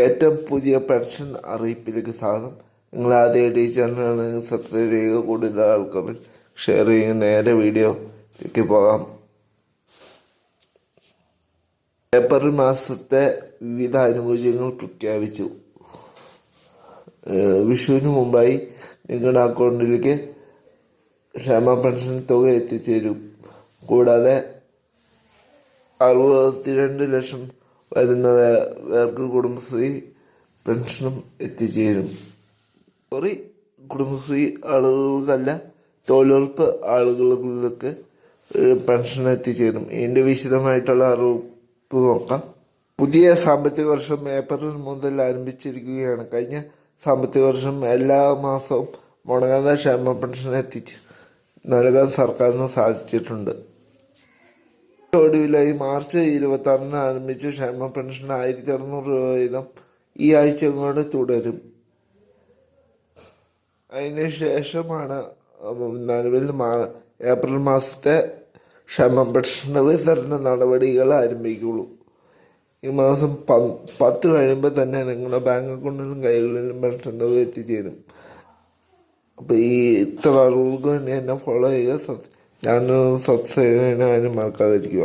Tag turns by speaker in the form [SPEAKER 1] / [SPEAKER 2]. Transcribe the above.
[SPEAKER 1] ഏറ്റവും പുതിയ പെൻഷൻ അറിയിപ്പിലേക്ക് സ്വാഗതം. നിങ്ങൾ ആദ്യമായിട്ട് ഈ ചാനലാണ് സബ്സ്ക്രൈബ് കൂടുതൽ ആൾക്കാർ ഷെയർ ചെയ്യുക നേരെ വീഡിയോയിലേക്ക് പോകാം. ഏപ്രിൽ മാസത്തെ വിവിധ ആനുകൂല്യങ്ങൾ പ്രഖ്യാപിച്ചു. വിഷുവിന് മുമ്പായി നിങ്ങളുടെ അക്കൗണ്ടിലേക്ക് ക്ഷേമ പെൻഷൻ തുക എത്തിച്ചേരും. കൂടാതെ അറുപത്തിരണ്ട് ലക്ഷം വരുന്ന വേർക്ക് പേർക്ക് കുടുംബശ്രീ പെൻഷനും എത്തിച്ചേരും. സോറി കുടുംബശ്രീ ആളുകൾക്കല്ല തൊഴിലുറപ്പ് ആളുകൾക്ക് പെൻഷൻ എത്തിച്ചേരും. ഇതിന്റെ വിശദമായിട്ടുള്ള അറിവ് നോക്കാം. പുതിയ സാമ്പത്തിക വർഷം ഏപ്രിൽ മുതൽ ആരംഭിച്ചിരിക്കുകയാണ്. കഴിഞ്ഞ സാമ്പത്തിക വർഷം എല്ലാ മാസവും മുടങ്ങാതെ ക്ഷേമ പെൻഷൻ എത്തിച്ച് നൽകാൻ സർക്കാരിന് സാധിച്ചിട്ടുണ്ട്. ഒടുവിലായി മാർച്ച് ഇരുപത്തി ആറിന് ആരംഭിച്ച ക്ഷേമ പെൻഷൻ ആയിരത്തി അറുന്നൂറ് രൂപ വീതം ഈ ആഴ്ച കൊണ്ട് തുടരും. അതിന് ശേഷമാണ് നിലവിൽ ഏപ്രിൽ മാസത്തെ ക്ഷേമ പെൻഷൻ വിതരണ നടപടികൾ ആരംഭിക്കുള്ളൂ. ഈ മാസം പത്ത് കഴിയുമ്പോൾ തന്നെ നിങ്ങളുടെ ബാങ്ക് അക്കൗണ്ടിലും കൈകളിലും പെൻഷൻ തുക എത്തിച്ചേരും. അപ്പോൾ ഈ ഇത്ര അറിവുകൾക്ക് തന്നെ എന്നെ ഫോളോ ചെയ്യുക ചാനൽ സബ്സ്ക്രൈബ് ചെയ്യാനും മറക്കാതിരിക്കുക.